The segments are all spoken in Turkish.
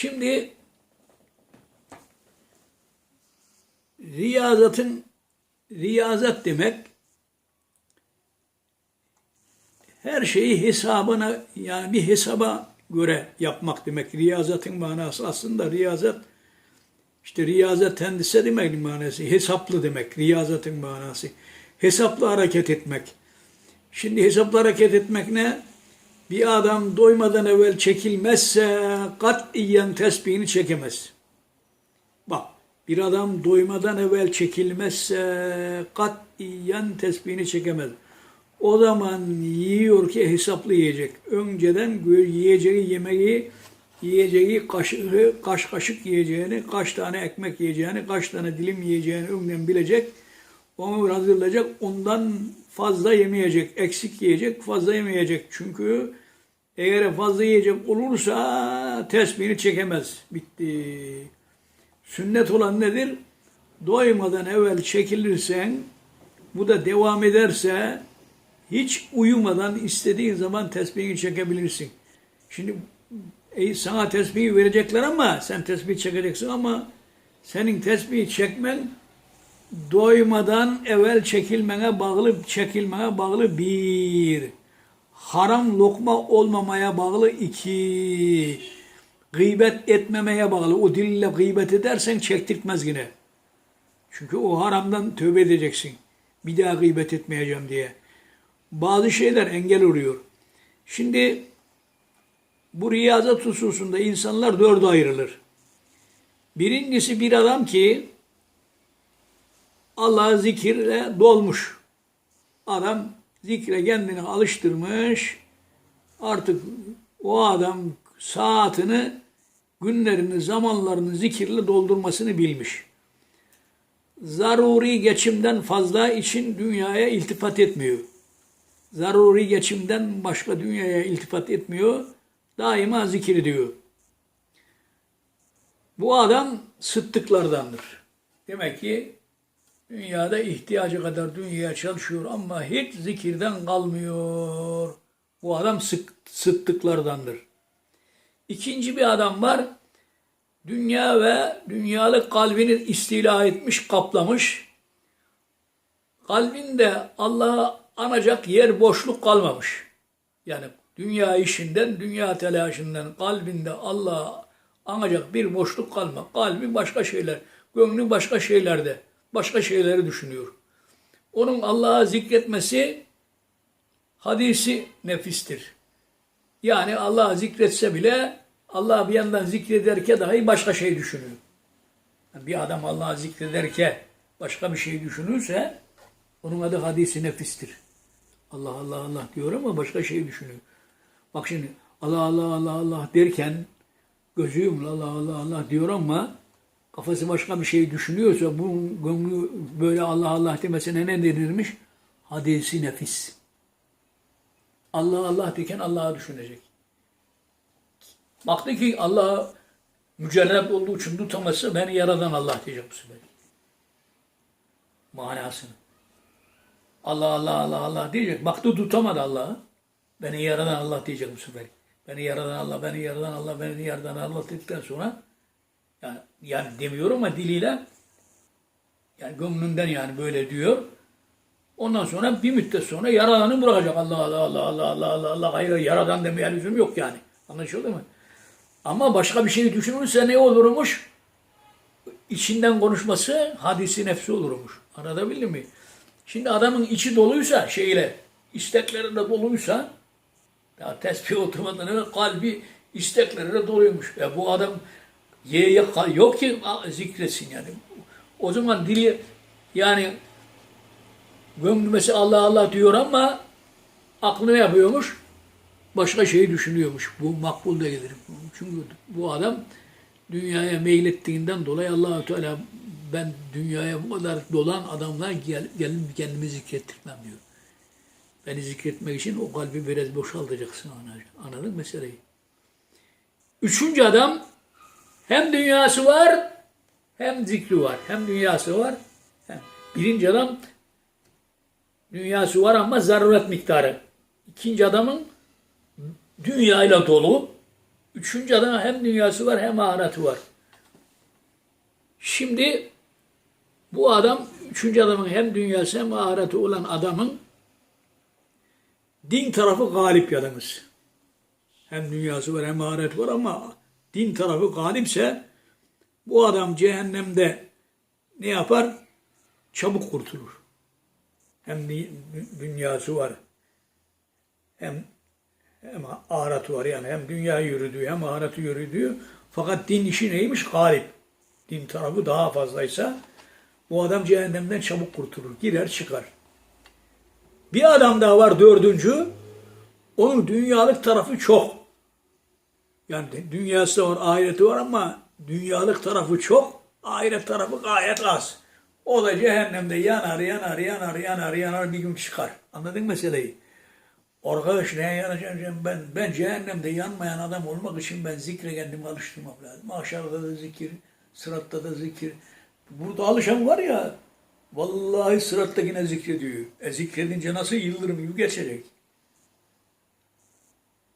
Şimdi riyazatın riyazat demek her şeyi hesabına yani bir hesaba göre yapmak demek. Riyazatın manası aslında riyazat işte riyazat kendisi demek manası. Hesaplı demek riyazatın manası. Hesaplı hareket etmek. Şimdi hesaplı hareket etmek ne? Bir adam doymadan evvel çekilmezse katiyen tesbihini çekemez. Bak bir adam doymadan evvel çekilmezse katiyen tesbihini çekemez. O zaman yiyor ki hesaplı yiyecek. Önceden yiyeceği yemeği, yiyeceği kaşığı, kaş kaşık yiyeceğini, kaç tane ekmek yiyeceğini, kaç tane dilim yiyeceğini önden bilecek. Onu hazırlayacak. Ondan fazla yemeyecek. Eksik yiyecek, fazla yemeyecek. Çünkü eğer fazla yiyecek olursa tesbihini çekemez. Bitti. Sünnet olan nedir? Doymadan evvel çekilirsen, bu da devam ederse hiç uyumadan istediğin zaman tesbihini çekebilirsin. Şimdi ey, sana tesbihi verecekler ama sen tesbih çekeceksin ama senin tesbihi çekmen doymadan evvel çekilmene bağlı, çekilmene bağlı bir. Haram lokma olmamaya bağlı iki. Gıybet etmemeye bağlı. O dille gıybet edersen çektirtmez yine. Çünkü o haramdan tövbe edeceksin. Bir daha gıybet etmeyeceğim diye. Bazı şeyler engel oluyor. Şimdi bu riyazat hususunda insanlar dörde ayrılır. Birincisi bir adam ki Allah'ı zikirle dolmuş. Adam zikre kendini alıştırmış. Artık o adam saatini, günlerini, zamanlarını zikirle doldurmasını bilmiş. Zaruri geçimden fazla için dünyaya iltifat etmiyor. Zaruri geçimden başka dünyaya iltifat etmiyor. Daima zikir diyor. Bu adam sıddıklardandır. Demek ki dünyada ihtiyacı kadar dünyaya çalışıyor ama hiç zikirden kalmıyor. Bu adam sık, sıddıklardandır. İkinci bir adam var. Dünya ve dünyalık kalbini istila etmiş, kaplamış. Kalbinde Allah'ı anacak yer boşluk kalmamış. Yani dünya işinden, dünya telaşından kalbinde Allah'ı anacak bir boşluk kalma. Kalbi başka şeyler, gönlü başka şeylerde, başka şeyleri düşünüyor. Onun Allah'a zikretmesi hadisi nefistir. Yani Allah'ı zikretse bile Allah bir yandan zikrederken dahi başka şey düşünüyor. Yani bir adam Allah'ı zikrederken başka bir şey düşünürse onun adı hadisi nefistir. Allah Allah Allah diyor ama başka şey düşünüyor. Bak şimdi Allah Allah Allah Allah derken gözü Allah Allah Allah diyor ama kafası başka bir şey düşünüyorsa bu gönlü böyle Allah Allah demesine ne denirmiş? Hadisi nefis. Allah Allah derken Allah'ı düşünecek. Baktı ki Allah mücerreb olduğu için tutaması beni yaradan Allah diyecek bu sefer. Manasını. Allah Allah Allah Allah diyecek. Baktı tutamadı Allah'ı. Beni yaradan Allah diyecek bu sefer. Beni yaradan Allah, beni yaradan Allah, beni yaradan Allah dedikten sonra yani, yani demiyor ama diliyle yani gönlünden yani böyle diyor. Ondan sonra bir müddet sonra yaradanı bırakacak. Allah Allah Allah Allah Allah Allah Allah hayır yaradan demeye lüzum yok yani. Anlaşıldı mı? Ama başka bir şey düşünürse ne olurmuş? İçinden konuşması hadisi nefsi olurmuş. Anlatabildim mi? Şimdi adamın içi doluysa şeyle, istekleri de doluysa ya tesbih oturmadan kalbi istekleri de doluymuş. Ya bu adam ye yok ki zikretsin yani. O zaman dili yani gönlü Allah Allah diyor ama aklı ne yapıyormuş? Başka şeyi düşünüyormuş. Bu makbul değildir. Çünkü bu adam dünyaya meylettiğinden dolayı Allahü Teala ben dünyaya bu kadar dolan adamlar gel, gelin kendimi zikrettirmem diyor. Beni zikretmek için o kalbi biraz boşaltacaksın anladın meseleyi. Üçüncü adam hem dünyası var hem zikri var. Hem dünyası var. Birinci adam dünyası var ama zaruret miktarı. İkinci adamın dünyayla dolu. Üçüncü adam hem dünyası var hem ahireti var. Şimdi bu adam, üçüncü adamın hem dünyası hem ahireti olan adamın din tarafı galip yalnız. Hem dünyası var hem ahireti var ama din tarafı galipse bu adam cehennemde ne yapar? Çabuk kurtulur. Hem dü- dünyası var hem hem ahireti var yani hem dünya yürüdüğü hem ahireti yürüdüğü fakat din işi neymiş? Galip. Din tarafı daha fazlaysa bu adam cehennemden çabuk kurtulur. Girer çıkar. Bir adam daha var dördüncü. Onun dünyalık tarafı çok. Yani dünyası var, ahireti var ama dünyalık tarafı çok, ahiret tarafı gayet az. O da cehennemde yanar, yanar, yanar, yanar, yanar bir gün çıkar. Anladın meseleyi? Arkadaş neye yanacağım ben? Ben cehennemde yanmayan adam olmak için ben zikre kendimi alıştırmam lazım. Aşağıda da zikir, sıratta da zikir. Burada alışan var ya, vallahi sıratta yine zikrediyor. E zikredince nasıl yıldırım gibi geçecek.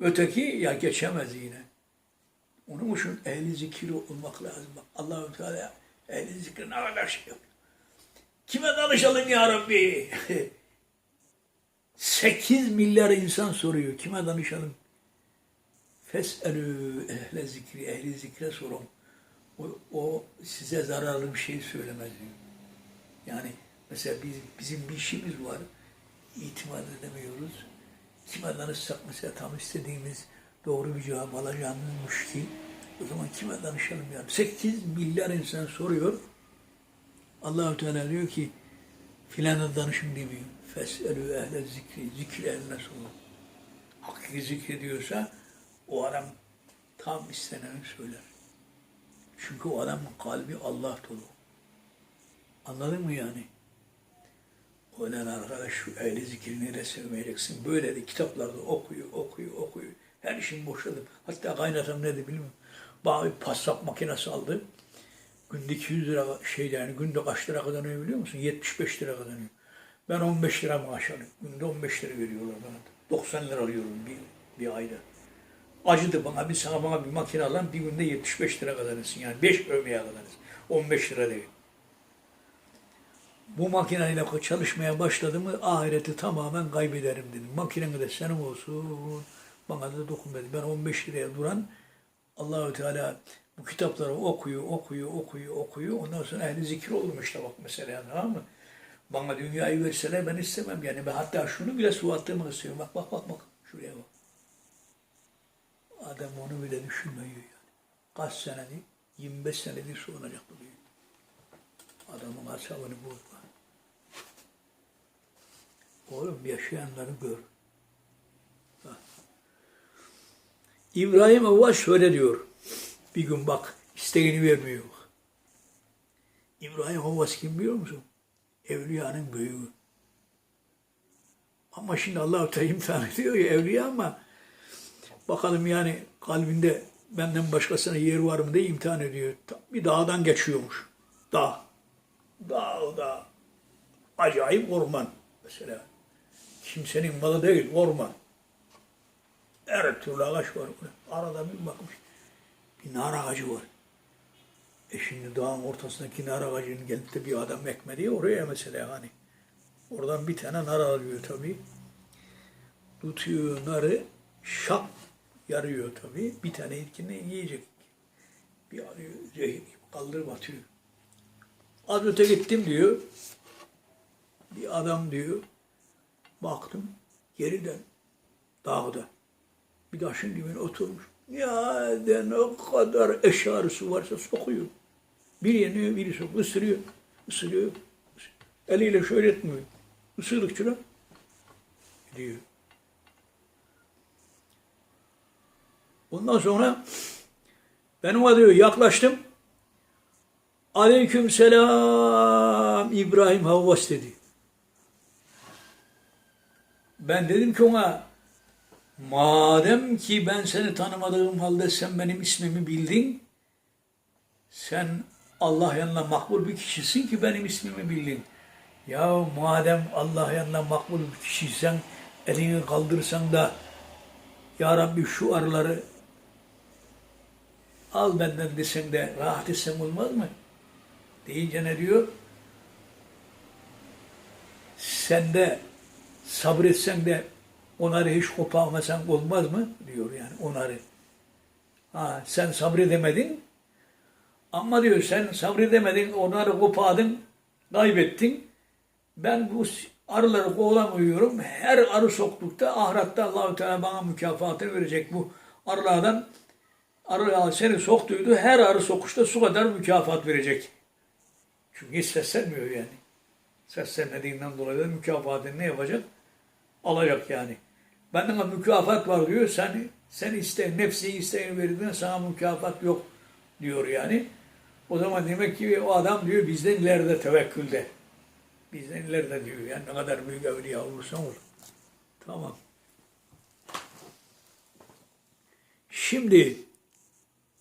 Öteki ya geçemez yine. Onun için ehli zikir olmak lazım. Bak Allah-u Teala ehli zikri ne kadar şey yapıyor. Kime danışalım ya Rabbi? 8 milyar insan soruyor. Kime danışalım? Fes'elü ehle zikri, ehli zikre sorun. O, o size zararlı bir şey söylemez diyor. Yani mesela biz, bizim bir işimiz var. İtimat edemiyoruz. Kime danışsak mesela tam istediğimiz doğru bir cevap alacağımızmış ki o zaman kime danışalım yani? 8 milyar insan soruyor. Allahü Teala diyor ki filana danışın demiyor. Fes'elü ehle zikri. Zikir ehline sorun. Hakiki zikrediyorsa o adam tam isteneni söyler. Çünkü o adamın kalbi Allah dolu. Anladın mı yani? Yüzden arkadaş şu ehli zikri nereye sevmeyeceksin. Böyle de kitaplarda okuyor, okuyor, okuyor. Her işin boşladım. Hatta kaynatam ne dedi bilmiyorum. Bana bir paslak makinesi aldı. Günde 200 lira şeyde yani günde kaç lira kazanıyor biliyor musun? 75 lira kazanıyor. Ben 15 lira maaş alıyorum. Günde 15 lira veriyorlar bana. 90 lira alıyorum bir, bir ayda. Acıdı bana bir sana bana bir makine alan bir günde 75 lira kazanırsın. Yani 5 övmeye kazanırsın. 15 lira değil. Bu makineyle çalışmaya başladı mı ahireti tamamen kaybederim dedim. Makinen de senin olsun. Bana da dokunmadı. Ben 15 liraya duran Allahü Teala bu kitapları okuyor, okuyor, okuyor, okuyor. Ondan sonra ehli zikir olur işte bak mesela tamam mı? Bana dünyayı verseler ben istemem yani. Ben hatta şunu bile su attığımı istiyorum. Bak bak bak bak. Şuraya bak. Adam onu bile düşünmüyor yani. Kaç senedir? 25 senedir su olacak bu diyor. Adamın asabını bozma. Oğlum yaşayanları gör. Bak. İbrahim Avva şöyle diyor. Bir gün bak isteğini vermiyor. İbrahim Havvas kim biliyor musun? Evliyanın büyüğü. Ama şimdi Allah-u Teala imtihan ediyor ya evliya ama bakalım yani kalbinde benden başkasına yer var mı diye imtihan ediyor. Bir dağdan geçiyormuş. Dağ. Dağ, dağ. Acayip orman mesela. Kimsenin malı değil, orman. Her türlü ağaç var. Arada bir bakmış. Bir nar ağacı var. E şimdi dağın ortasındaki nar ağacının gelip de bir adam ekmedi ya oraya mesela hani. Oradan bir tane nar alıyor tabii. Tutuyor narı, şap yarıyor tabii. Bir tane ilkini yiyecek. Bir alıyor, zehir kaldırıp atıyor. Az öte gittim diyor. Bir adam diyor. Baktım geriden dağda. Bir taşın dibine oturmuş. Ya de ne kadar eşarısı varsa sokuyor. Bir yeniyor, biri sokuyor, ısırıyor, ısırıyor. Eliyle şöyle etmiyor. Isırdıkça diyor. Ondan sonra ben ona diyor yaklaştım. Aleyküm selam İbrahim Havvas dedi. Ben dedim ki ona madem ki ben seni tanımadığım halde sen benim ismimi bildin sen Allah yanına makbul bir kişisin ki benim ismimi bildin. Ya madem Allah yanına makbul bir kişiysen elini kaldırsan da Ya Rabbi şu arıları al benden desen de rahat etsen olmaz mı? Deyince ne diyor? Sen de sabretsen de onları hiç koparmasan olmaz mı? Diyor yani onları. Ha, sen sabredemedin ama diyor sen sabredemedin, onları kopardın, kaybettin. Ben bu arıları kovalamıyorum. Her arı soktukta ahiratta Allahu Teala bana mükafatını verecek bu arılardan. Arı seni soktuydu. Her arı sokuşta su kadar mükafat verecek. Çünkü hiç seslenmiyor yani. Seslenmediğinden dolayı da mükafatını ne yapacak? Alacak yani. Benden mükafat var diyor. Sen sen iste, nefsi isteğini verdiğinde sana mükafat yok diyor yani. O zaman demek ki o adam diyor bizden ileride tevekkülde. Bizden ileride diyor. Yani ne kadar büyük evliya olursan ol. Tamam. Şimdi